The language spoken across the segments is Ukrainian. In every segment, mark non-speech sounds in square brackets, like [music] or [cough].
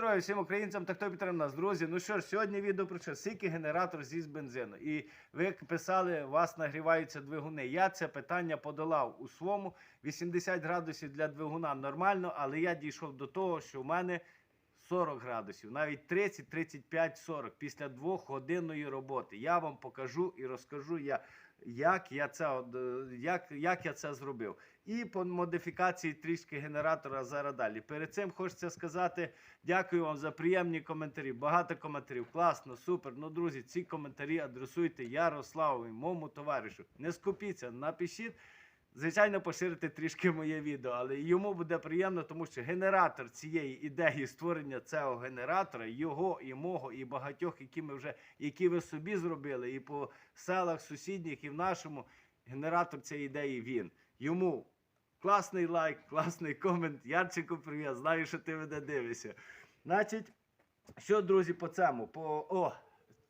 здоров'я всім українцям та хто підтримав нас, друзі. Ну що ж, сьогодні відео про що? Скільки генератор з'їсть бензину. І ви писали, у вас нагріваються двигуни. Я це питання подолав у своєму. 80 градусів для двигуна нормально, але я дійшов до того, що в мене 40 градусів, навіть 30, 35, 40 після двохгодинної роботи. Я вам покажу і розкажу, я, як, я це, е, як, як я це зробив. І по модифікації трішки генератора зараз далі. Перед цим хочеться сказати дякую вам за приємні коментарі. Багато коментарів. Класно, супер. Ну, друзі, ці коментарі адресуйте Ярославові, моєму товаришу. Не скупіться, напишіть. Звичайно, поширити трішки моє відео, але йому буде приємно, тому що генератор цієї ідеї створення цього генератора, його і мого, і багатьох, які ми вже які ви собі зробили, і по селах сусідніх, і в нашому генератор цієї ідеї він. Йому класний лайк, класний комент. Ярчику, привіт. Знаю, що ти мене дивишся. Значить, що, друзі, по цьому? По о,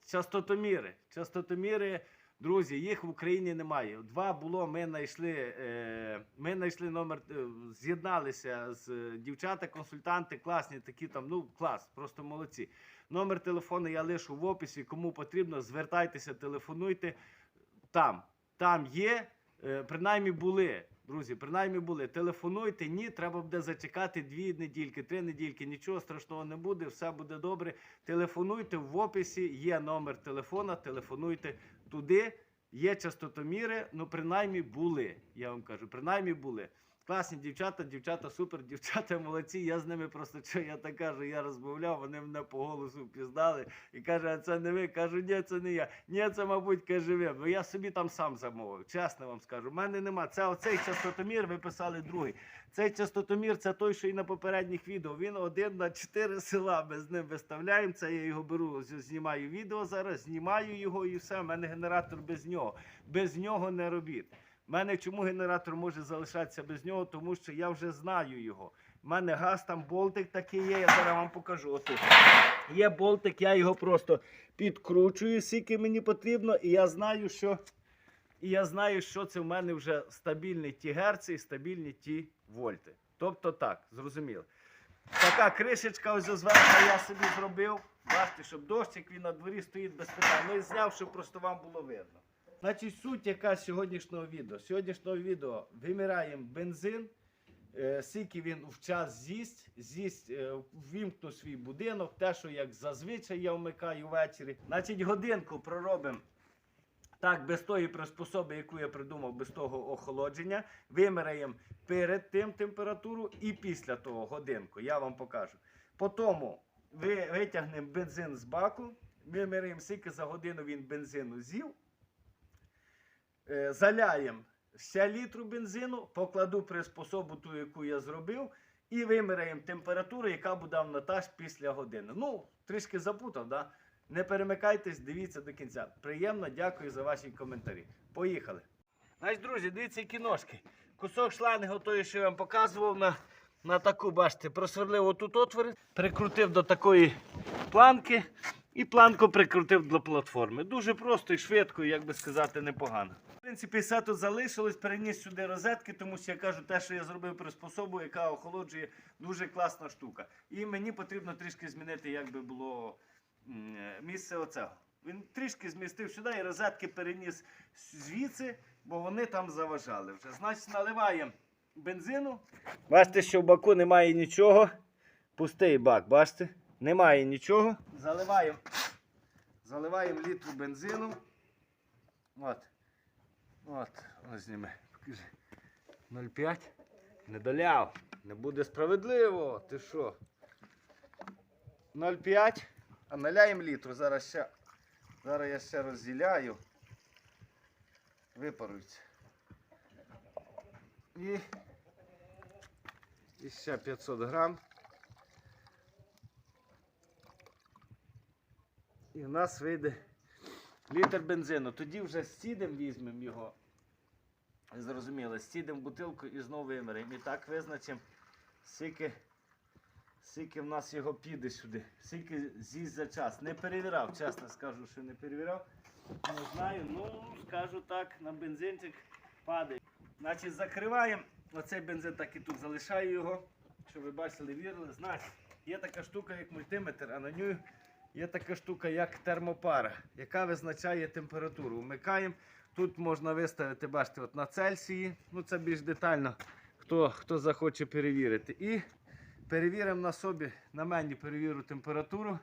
частотоміри. Частотоміри. Друзі, їх в Україні немає. Два було. Ми знайшли, е, ми знайшли номер, е, з'єдналися з е, дівчата, консультанти, класні, такі там, ну клас, просто молодці. Номер телефону я лишу в описі. Кому потрібно, звертайтеся, телефонуйте. Там, там є, принаймні були. Друзі, принаймні були. Телефонуйте, ні, треба буде зачекати дві недільки, три недільки. Нічого страшного не буде, все буде добре. Телефонуйте в описі, є номер телефона, телефонуйте туди. Є частотоміри, ну принаймні були. Я вам кажу, принаймні були. Класні дівчата, дівчата супер, дівчата молодці. Я з ними просто що я так кажу, я розмовляв, вони мене по голосу впізнали і каже, а це не ви. Кажу, ні, це не я. Ні, це, мабуть, каже ви. Бо я собі там сам замовив. Чесно вам скажу. У мене нема. Це оцей частотомір, ви писали другий. Цей частотомір це той, що і на попередніх відео. Він один на чотири села. Ми з ним виставляємо. Це я його беру, знімаю відео зараз, знімаю його і все. У мене генератор без нього. Без нього не робіть. У мене чому генератор може залишатися без нього? Тому що я вже знаю його. У мене газ там болтик такий є, я зараз вам покажу. Отут. Є болтик, я його просто підкручую, скільки мені потрібно, і я знаю, що. І я знаю, що це в мене вже стабільні ті герці і стабільні ті вольти. Тобто так, зрозуміло. Така кришечка ось зверху я собі зробив. Бачите, щоб дощик він на дворі стоїть без питань. Ну і зняв, щоб просто вам було видно. Значить, суть яка сьогоднішнього відео. Сьогоднішнього відео вимираємо бензин. Е, Скільки він в час з'їсть, з'їсть, е, ввімкну свій будинок, те, що як зазвичай я вмикаю ввечері. Значить, годинку проробимо так, без тої приспособи, яку я придумав, без того охолодження, виміряємо перед тим температуру і після того годинку. Я вам покажу. Потім витягнемо бензин з баку, виміряємо, скільки за годину він бензину з'їв. Е, Заляємо ще літру бензину, покладу приспособу ту, яку я зробив, і виміряємо температуру, яка буде в натаж після години. Ну, трішки запутав, да? Не перемикайтесь, дивіться до кінця. Приємно, дякую за ваші коментарі. Поїхали. Значить, друзі, дивіться які ножки. Кусок шланги, той, що я вам показував на, на таку, бачите, просверлив отут отвори, прикрутив до такої планки і планку прикрутив до платформи. Дуже просто і швидко, як би сказати, непогано. Принципі, все тут залишилось, переніс сюди розетки, тому що я кажу, те, що я зробив приспособу, яка охолоджує, дуже класна штука. І мені потрібно трішки змінити, як би було місце оцього. Він трішки змістив сюди і розетки переніс звідси, бо вони там заважали вже. Значить, наливаємо бензину. Бачите, що в баку немає нічого. Пустий бак, бачите? Немає нічого. Заливаємо, заливаємо літру бензину. От. От, ось зніми. Покажи. 0,5. Не доляв. Не буде справедливо. Ти що? 0,5. А наляємо літру. Зараз ще. Зараз я ще розділяю. Випарується. І, і ще 500 грам. І в нас вийде літр бензину. Тоді вже сідем візьмемо його. Зрозуміло, сідемо бутилку і знову виміряємо. І так визначимо, скільки, скільки в нас його піде сюди, скільки з'їсть за час. Не перевіряв, чесно скажу, що не перевіряв. Не знаю, ну скажу так, на бензинчик падає. Значить, закриваємо. Оцей бензин так і тут залишаю його. Щоб ви бачили, вірили. Значить, є така штука, як мультиметр, а на ній є така штука, як термопара, яка визначає температуру. Вмикаємо. Тут можна виставити, бачите, от на Цельсії. Ну це більш детально, хто, хто захоче перевірити. І перевіримо на собі, на мені перевірю температуру.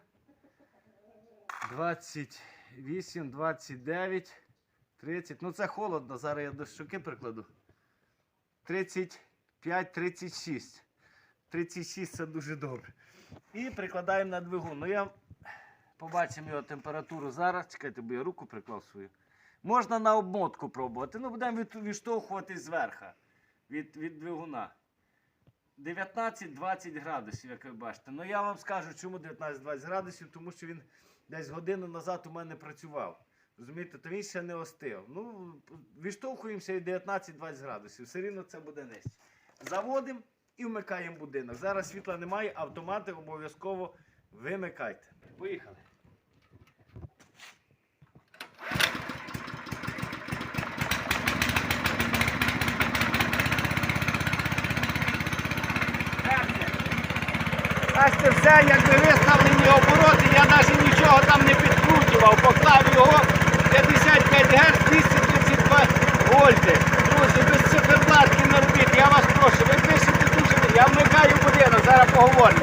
28, 29, 30. Ну це холодно. Зараз я до щоки прикладу. 35, 36. 36 це дуже добре. І прикладаємо на двигун. Ну я побачимо його температуру зараз. Чекайте, бо я руку приклав свою. Можна на обмотку пробувати. Ну, будемо від, відштовхуватись зверху від, від двигуна. 19-20 градусів, як ви бачите. Ну я вам скажу, чому 19-20 градусів, тому що він десь годину назад у мене працював. Розумієте, то він ще не остив. Ну, відштовхуємося і 19-20 градусів. Все рівно це буде нижче. Заводимо і вмикаємо будинок. Зараз світла немає, автомати обов'язково вимикайте. Поїхали. Бачите, все якби виставлені обороти, я навіть нічого там не підкручував, поклав його 55 Гц 232 вольти. Друзі, без циферблатки не робіть, я вас прошу, ви пишете дуже. Я вмикаю будинок, зараз поговоримо.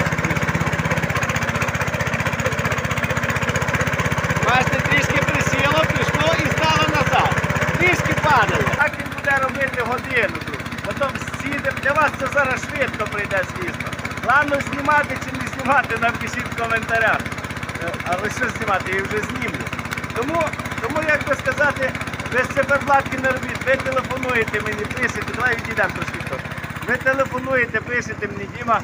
Бачите, трішки присіло, пішло і стало назад. Трішки падає. Так він буде робити годину, друзі. Потім сідемо. Для вас це зараз швидко прийде, звісно. Ладно, знімати чи не знімати, напишіть в коментарях. Е, Але що знімати, я вже знімлю. Тому, тому як би сказати, без циферблатки не робіть. Ви телефонуєте мені, пишете, давай відійдемо трошки. хто. Ви телефонуєте, пишете мені, Діма,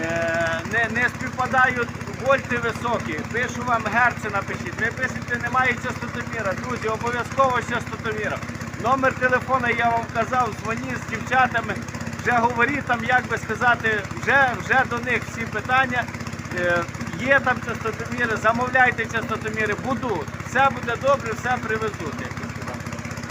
е, не, не співпадають вольти високі. Пишу вам герци напишіть. Ви пишете, немає частотоміра. Друзі, обов'язково частотоміра. Номер телефона я вам казав, дзвоніть з дівчатами, вже говоріть там, як би сказати, вже, вже до них всі питання. Е, Є там частотоміри, замовляйте частотоміри, будуть. Все буде добре, все привезуть.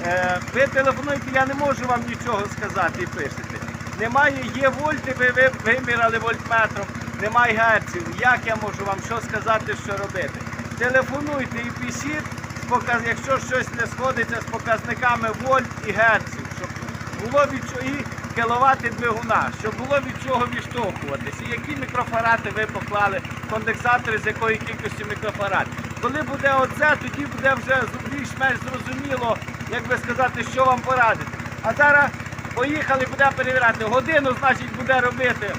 Е, ви телефонуєте, я не можу вам нічого сказати і пишете. Немає, є вольти, ви, ви виміряли вольтметром, немає герців. Як я можу вам що сказати, що робити? Телефонуйте і пишіть, якщо щось не сходиться з показниками вольт і герців, щоб було від чого і кіловати двигуна, щоб було від чого відштовхуватися. Які мікрофарати ви поклали, конденсатори з якої кількості мікрофаратів. Коли буде оце, тоді буде вже більш-менш зрозуміло, як би сказати, що вам порадити. А зараз поїхали, буде перевіряти. Годину, значить, буде робити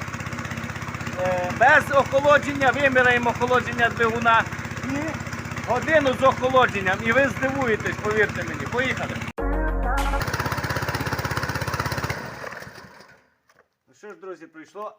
е, без охолодження, виміряємо охолодження двигуна і годину з охолодженням. І ви здивуєтесь, повірте мені. Поїхали. Друзі, прийшло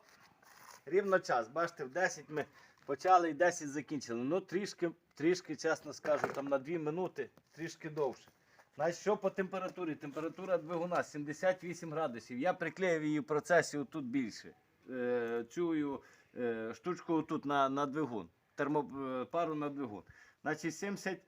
рівно час. Бачите, в 10 ми почали і 10 закінчили. Ну, трішки, трішки, чесно скажу, там на 2 минути, трішки довше. Значить, що по температурі? Температура двигуна 78 градусів. Я приклеїв її в процесі тут більше. Е, цю е, штучку тут на, на двигун. Термопару на двигун. Значить, 70,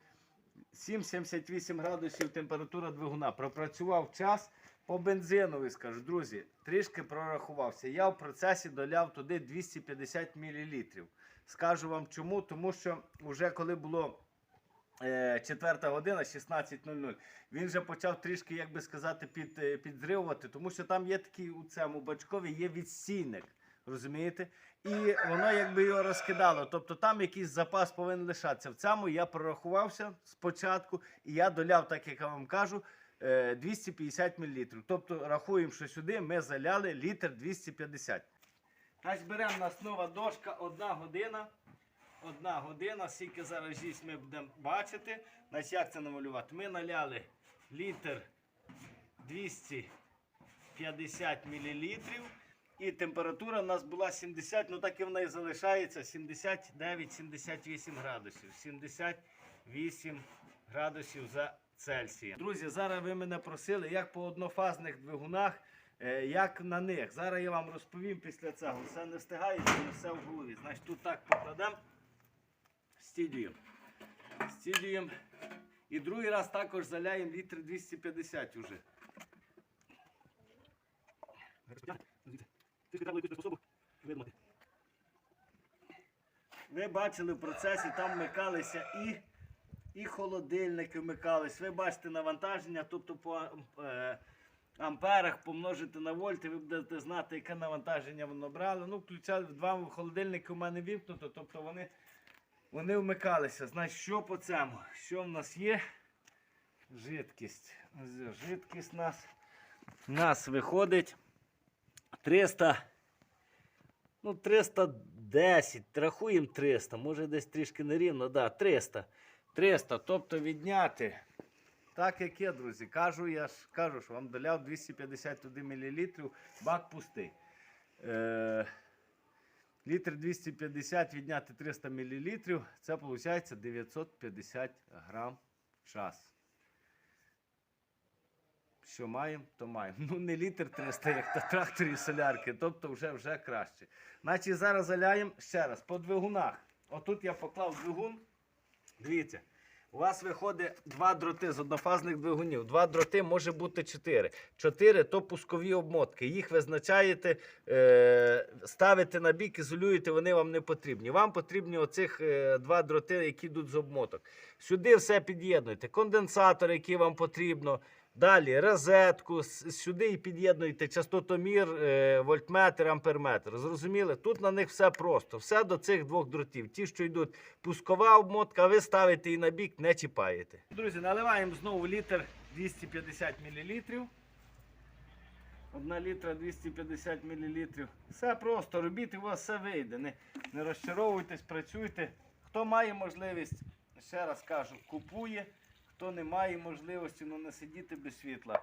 7-78 градусів температура двигуна. Пропрацював час по бензинові, скажу, друзі, трішки прорахувався. Я в процесі доляв туди 250 мл. Скажу вам чому, тому що вже коли було е, 4 година, 16.00, він вже почав трішки, як би сказати, під, е, підзривувати, тому що там є такий у цьому бачкові є відстійник. Розумієте? І воно якби його розкидало. Тобто там якийсь запас повинен лишатися. В цьому я прорахувався спочатку, і я доляв, так як я вам кажу, е, 250 мл. Тобто рахуємо, що сюди ми заляли літр 250. Значить, беремо нас нова дошка, одна година. Одна година, скільки зараз жість ми будемо бачити. Значить, як це намалювати? Ми наляли літр 250 мл. І температура у нас була 70, ну так і вона і залишається 79-78 градусів. 78 градусів за Цельсієм. Друзі, зараз ви мене просили, як по однофазних двигунах, е, як на них. Зараз я вам розповім після цього. Все не встигає, не все в голові. Значить, тут так покладемо, стідіємо. Стідіємо. І другий раз також заляємо літр 250 уже. Ви бачили в процесі, там вмикалися і, і холодильники вмикались. Ви бачите навантаження, тобто по е, амперах помножити на вольти, ви будете знати, яке навантаження воно брало. Ну, включали два холодильники у мене вімкнуто, тобто вони, вони вмикалися. Значить, що по цьому? Що в нас є? Жидкість. Жидкість нас, У нас виходить 300. Ну, 310, рахуємо 300, може десь трішки нерівно, да, 300. 300, тобто відняти. Так як є, друзі, кажу, я ж кажу, що вам доляв 251 мл, бак пустий. Е, літр 250 відняти 300 мл, це виходить 950 грам в час. Що маємо, то маємо. Ну, не літр 300, як на тракторі і солярки, тобто вже, вже краще. Значить, зараз заляємо ще раз по двигунах. Отут я поклав двигун. Дивіться, у вас виходить два дроти з однофазних двигунів. Два дроти може бути чотири. Чотири то пускові обмотки. Їх визначаєте, е, ставите на бік, ізолюєте, вони вам не потрібні. Вам потрібні оцих е, два дроти, які йдуть з обмоток. Сюди все під'єднуйте. Конденсатор, який вам потрібно. Далі розетку, сюди і під'єднуєте частотомір, е, вольтметр, амперметр. Зрозуміли? Тут на них все просто. Все до цих двох дротів. Ті, що йдуть пускова обмотка, ви ставите і на бік, не чіпаєте. Друзі, наливаємо знову літр 250 мл. Одна літра 250 мл. Все просто, робіть, у вас все вийде. Не, не розчаровуйтесь, працюйте. Хто має можливість, ще раз кажу, купує. Хто не має можливості, ну не сидіти без світла.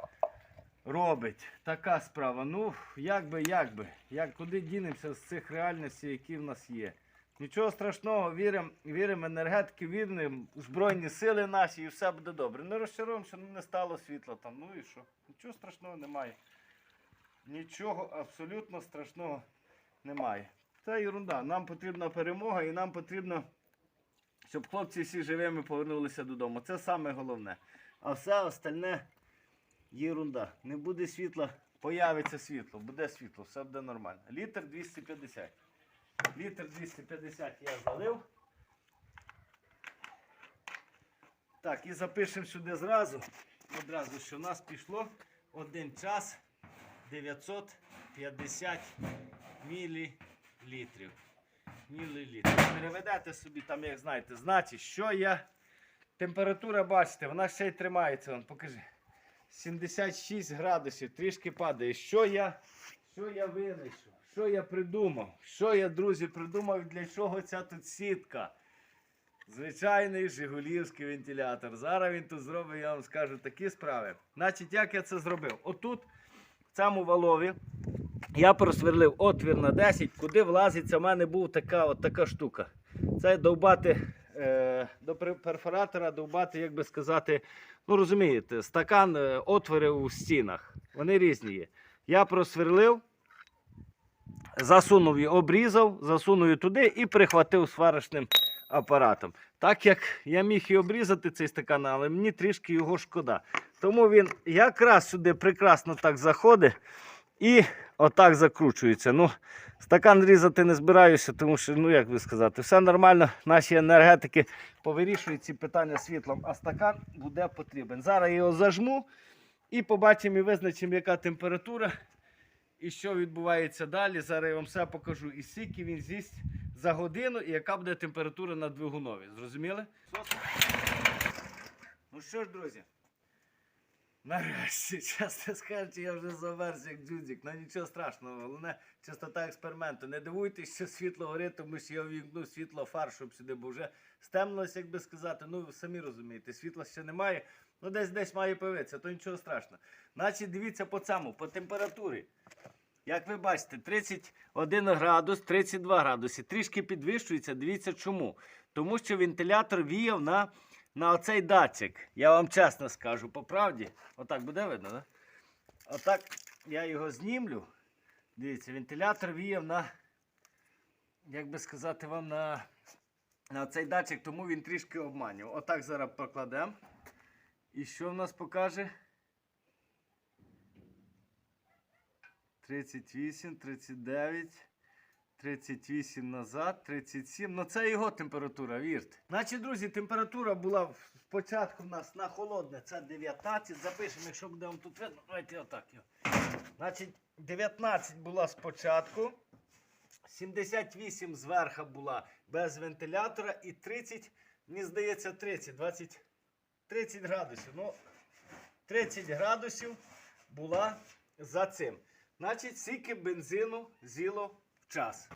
Робить. Така справа. Ну, як би, як би. Як, куди дінемося з цих реальностей, які в нас є. Нічого страшного, віримо віримо енергетики, віримо Збройні сили наші і все буде добре. Не розчаруємося, ну не стало світла там. Ну і що? Нічого страшного немає. Нічого абсолютно страшного немає. Це ерунда. Нам потрібна перемога і нам потрібно, щоб хлопці всі живими повернулися додому. Це саме головне. А все остальне ерунда. Не буде світла, появиться світло, буде світло, все буде нормально. Літр 250. Літр 250 я залив. Так, і запишемо сюди зразу. Одразу, що в нас пішло 1 час 950 мілілітрів. Мілілітрів. Переведете собі там, як знаєте, значить, що я. Температура, бачите, вона ще й тримається. Вон, покажи. 76 градусів, трішки падає. Що я, що я винайшов? Що я придумав? Що я, друзі, придумав, для чого ця тут сітка? Звичайний Жигулівський вентилятор. Зараз він тут зробить, я вам скажу, такі справи. Значить, як я це зробив? Отут, в цьому валові, я просверлив отвір на 10, куди влазиться, в мене був така, така штука. Це довбати е, до пер- перфоратора, довбати, як би сказати, ну розумієте, стакан, е, отвори у стінах. Вони різні є. Я просверлив, засунув її, обрізав, засунув туди і прихватив сварочним апаратом. Так як я міг і обрізати цей стакан, але мені трішки його шкода. Тому він якраз сюди прекрасно так заходить і отак закручується. Ну, стакан різати не збираюся, тому що, ну як би сказати, все нормально. Наші енергетики повирішують ці питання світлом, а стакан буде потрібен. Зараз його зажму і побачимо і визначимо, яка температура і що відбувається далі. Зараз я вам все покажу. І скільки він з'їсть за годину, і яка буде температура на двигунові. Зрозуміли? Ну що ж, друзі. Нарешті, [laughs] чесно скажучи, я вже замерз як джудзик. Ну нічого страшного, головне чистота експерименту. Не дивуйтесь, що світло горить, тому що я ввімкнув світло фар, щоб сюди, бо вже стемнилося, як би сказати. Ну, самі розумієте, світла ще немає. Ну, десь десь має появитися, то нічого страшного. Значить, дивіться по цьому, по температурі. Як ви бачите, 31 градус, 32 градуси. Трішки підвищується. Дивіться чому. Тому що вентилятор віяв на, на оцей датчик. Я вам чесно скажу, по правді. Отак буде видно, да? Отак я його знімлю. Дивіться, вентилятор віяв на, як би сказати вам, на, на цей датчик, тому він трішки обманював. Отак зараз покладемо. І що в нас покаже? 38, 39, 38 назад, 37. Ну це його температура, вірте. Значить, друзі, температура була спочатку в нас на холодне, це 19. Запишемо, якщо буде вам тут видно. Давайте отак. Значить, 19 була спочатку. 78 зверху була без вентилятора і 30, мені здається, 30, 20, 30 градусів. Ну, 30 градусів була за цим. Значить, скільки бензину з'їло в час.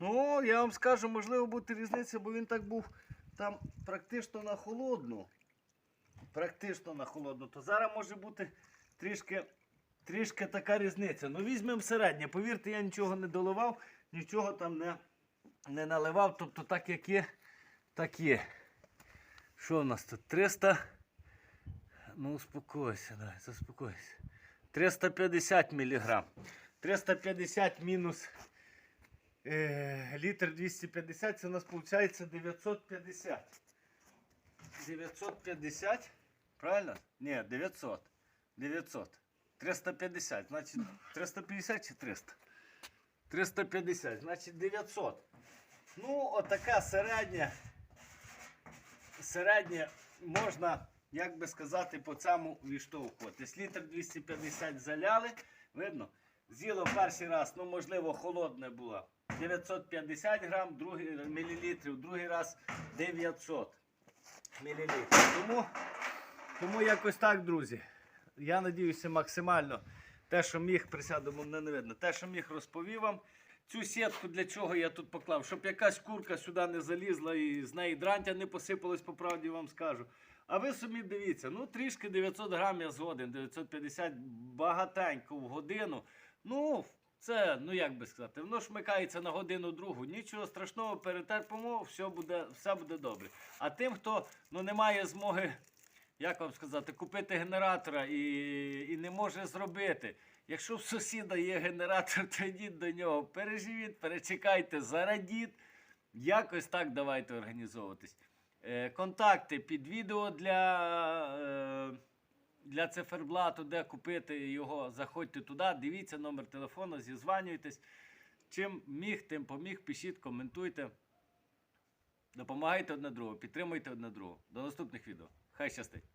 Ну, я вам скажу, можливо, буде різниця, бо він так був там практично на холодну. Практично на холодну. То зараз може бути трішки, трішки така різниця. Ну, візьмемо середнє. Повірте, я нічого не доливав, нічого там не, не наливав. Тобто, так як є, так є. Що в нас тут? 300. Ну, успокойся, давай, заспокойся. 350 мг. 350 мінус е, літр 250, це у нас виходить 950. 950, правильно? Ні, 900. 900. 350, значить 350 чи 300? 350, значить 900. Ну, отака середня. Середня можна, як би сказати, по цьому відштовхуватись. Літр 250 заляли, видно? З'їло перший раз, ну можливо, холодне було. 950 грам, другий мілілітрів, другий раз 900 мілілітрів. Тому, тому якось так, друзі. Я надіюся максимально те, що міг присядемо, не видно. Те, що міг розповів вам. Цю сітку для чого я тут поклав? Щоб якась курка сюди не залізла і з неї дрантя не посипалось, по правді вам скажу. А ви собі дивіться, ну трішки 900 грам я згоден, 950 багатенько в годину. Ну, це, ну як би сказати, воно шмикається на годину другу. Нічого страшного, перетерпимо, все буде, все буде добре. А тим, хто ну, не має змоги, як вам сказати, купити генератора і, і не може зробити. Якщо в сусіда є генератор, то йдіть до нього, переживіть, перечекайте, зарадіть. Якось так давайте організовуватись. Е, контакти під відео для, е, для циферблату, де купити його, заходьте туди, дивіться номер телефону, зізванюйтесь. Чим міг, тим поміг, пишіть, коментуйте. Допомагайте одне другому, підтримуйте одне другого. До наступних відео. Хай щастить!